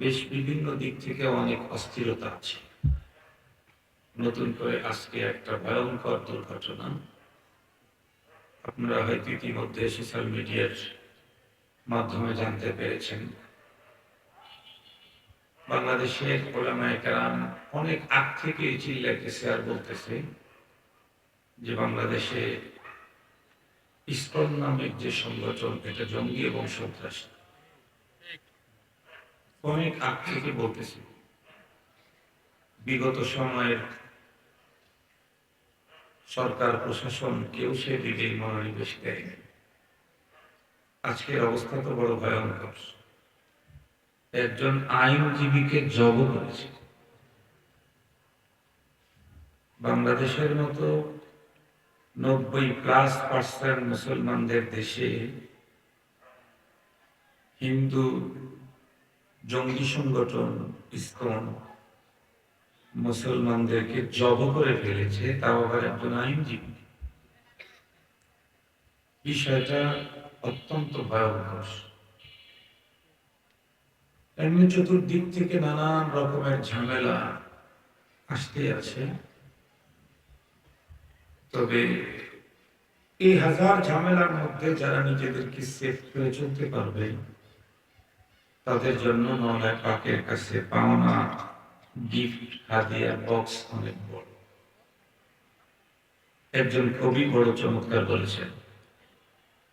বেশ বিভিন্ন দিক থেকে অনেক অস্থিরতা আছে। নতুন করে আজকে একটা ভয়ঙ্কর দুর্ঘটনা। আপনারা হয়তো ইতিমধ্যে সোশ্যাল মিডিয়ার মাধ্যমে জানতে পেরেছেন। বাংলাদেশের ওলামায় কেরাম অনেক আগ থেকে চিল্লাইতেছে আর বলতেছে যে বাংলাদেশে ইসকন নামের যে সংগঠন, এটা জঙ্গি এবং সন্ত্রাসী। অনেক আগ থেকে বলতেছি। বিগত সময়ের সরকার, প্রশাসন কেউ সে দিকে মনোনিবেশ দেয়নি আজকের অবস্থা তো বড় ভয়ঙ্কর। একজন আইনজীবীকে জব করেছে। বাংলাদেশের মতো নব্বই প্লাস পার্সেন্ট মুসলমানদের দেশে হিন্দু জঙ্গি সংগঠন, ইসকন, মুসলমানদেরকে জব করে ফেলেছে, তাও আবার একজন আইনজীবী। বিষয়টা অত্যন্ত ভয়ঙ্কর। এমনি চতুর্দিক থেকে নানান রকমের ঝামেলা আসতে আছে। তবে এই হাজার ঝামেলার মধ্যে যারা নিজেদেরকে সেফ করে চলতে পারবে তাদের জন্য নলায় পাকের কাছে পাওনা গিফট হাদিয়া বক্স অনেক বড় একজন কবি বড় চমৎকার বলেছেন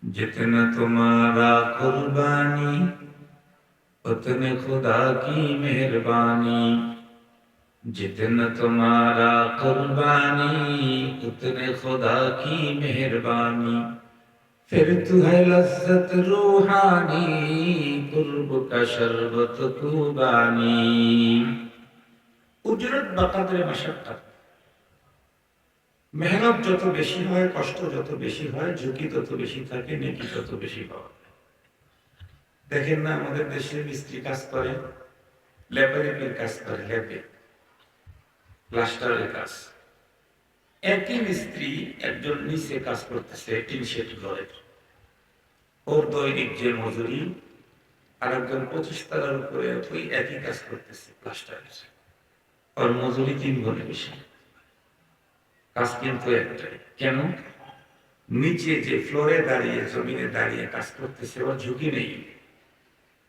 जितना तुम्हारा कुर्बानी उतने खुदा की मेहरबानी जितना तुम्हारा कुर्बानी उतने खुदा की मेहरबानी মেহনত যত বেশি হয়, কষ্ট যত বেশি হয়, ঝুঁকি তত বেশি থাকে, নেকি তত বেশি পাওয়া দেখেন না, আমাদের দেশে মিস্ত্রি কাজ করে ল্যাবরেটরির কাজ করে ল্যাবে প্লাস্টারের কাজ। একই মিস্ত্রি একজন নিচে কাজ করতেছে, টিন শেড ঘরের ওর দৈনিক যে মজুরি আর একজন পঁচিশ তালার উপরে ওই একই কাজ করতেছে প্লাস্টারের ওর মজুরি তিন গুণে বেশি। কাজ কিন্তু একটাই। কেন? নিচে যে ফ্লোরে দাঁড়িয়ে, জমিনে দাঁড়িয়ে কাজ করতেছে, ওর ঝুঁকি নেই।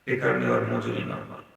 এ কারণে ওর মজুরি নর্মাল